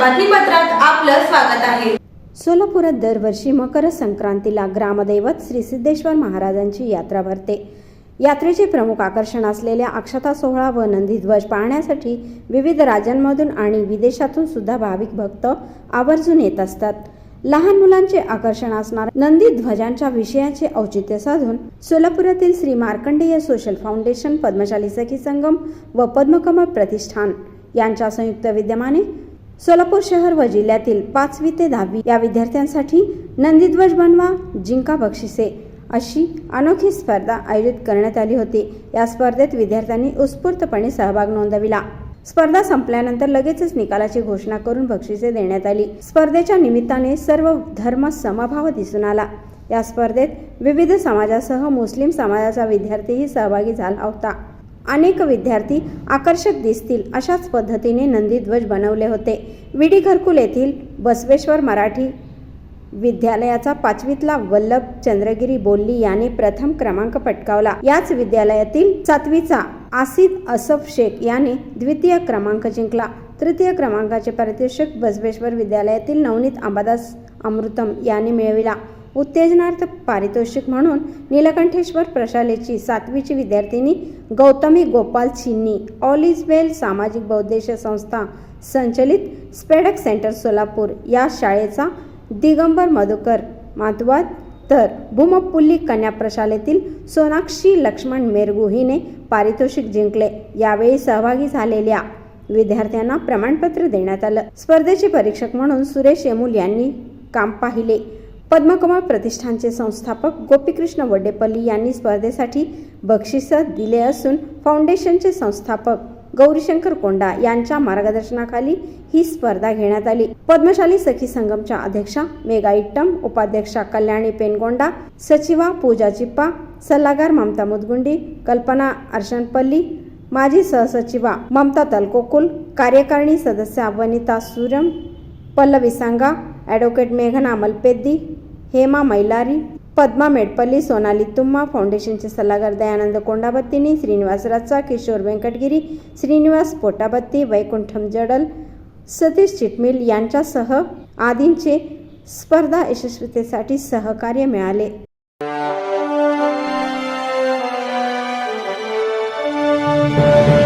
बातमीपत्रात आपलं स्वागत आहे. सोलापुरात दरवर्षी मकर संक्रांतीला ग्रामदैवत श्री सिद्धेश्वर महाराजांची यात्रा भरते. यात्रेचे प्रमुख आकर्षण असलेल्या अक्षता सोहळा व नंदीध्वज पाहण्यासाठी विविध राज्यांमधून आणि विदेशातून सुद्धा भाविक भक्त आवर्जून येत असतात. लहान मुलांचे आकर्षण असणार नंदी ध्वजांच्या विषयाचे औचित्य साधून सोलापुरातील श्री मार्कंडेय सोशल फाउंडेशन पद्मशाली सखी संगम व पद्मकमल प्रतिष्ठान यांच्या संयुक्त विद्यमाने सोलापूर शहर व जिल्ह्यातील पाचवी ते दहावी या विद्यार्थ्यांसाठी नंदीध्वज बनवा जिंका बक्षिसे अशी अनोखी स्पर्धा आयोजित करण्यात आली होती. या स्पर्धेत विद्यार्थ्यांनी उत्स्फूर्तपणे सहभाग नोंदविला. स्पर्धा संपल्यानंतर लगेचच निकालाची घोषणा करून बक्षिसे देण्यात आली. स्पर्धेच्या निमित्ताने सर्व धर्म समभाव दिसून आला. या स्पर्धेत विविध समाजासह मुस्लिम समाजाचा विद्यार्थीही सहभागी झाला होता. अनेक विद्यार्थी आकर्षक दिसतील अशाच पद्धतीने नंदीध्वज बनवले होते. विडी घरकुल येथील बसवेश्वर मराठी विद्यालयाचा पाचवीतला वल्लभ चंद्रगिरी बोल्ली याने प्रथम क्रमांक पटकावला. याच विद्यालयातील सातवीचा आसिद असफ शेख याने द्वितीय क्रमांक जिंकला. तृतीय क्रमांकाचे पारितोषिक बसवेश्वर विद्यालयातील नवनीत अंबादास अमृतम याने मिळविला. उत्तेजनार्थ पारितोषिक म्हणून नीलकंठेश्वर प्रशालेची सातवीची विद्यार्थिनी गौतमी गोपाल छिन्नी ऑल इज वेल सामाजिक बौद्धिश संस्था संचलित स्पेडक सेंटर सोलापूर या शाळेचा दिगंबर मधुकर मातवाद तर भूमपुल्ली कन्या प्रशालेतील सोनाक्षी लक्ष्मण मेरगू हिने पारितोषिक जिंकले. यावेळी सहभागी झालेल्या विद्यार्थ्यांना प्रमाणपत्र देण्यात आलं. स्पर्धेचे परीक्षक म्हणून सुरेश येमूल यांनी काम पाहिले. पद्मकमळ प्रतिष्ठानचे संस्थापक गोपीकृष्ण वड्डेपल्ली यांनी स्पर्धेसाठी बक्षिसं दिले असून फाउंडेशनचे संस्थापक गौरीशंकर कोंडा यांच्या मार्गदर्शनाखाली ही स्पर्धा घेण्यात आली. पद्मशाली सखी संगमच्या अध्यक्षा मेगा इट्टम उपाध्यक्षा कल्याणी पेनगोंडा सचिवा पूजा चिप्पा सल्लागार ममता मुदगुंडी कल्पना अर्शनपल्ली माजी सहसचिवा ममता तलकोकुल कार्यकारिणी सदस्य वनिता सुरम पल्लवी सांगा ॲडव्होकेट मेघना मलपेद्दी हेमा मैलारी पद्मा मेडपल्ली सोनाली तुम्मा फाउंडेशनचे सल्लागार दयानंद कोंडाबत्तीनी श्रीनिवास रच्चा किशोर व्यंकटगिरी श्रीनिवास पोटाबत्ती वैकुंठम जडल सतीश चिटमिल यांच्यासह आदींचे स्पर्धा यशस्वीतेसाठी सहकार्य मिळाले. Thank